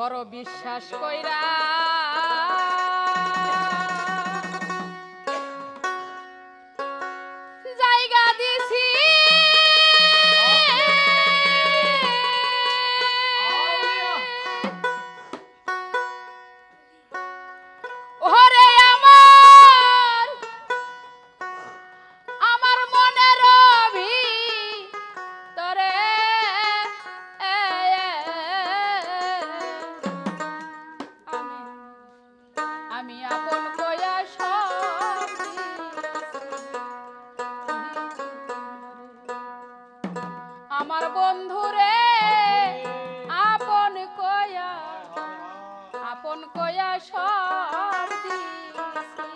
বড় বিশ্বাস কইরা আপন কয়া সব দিছি।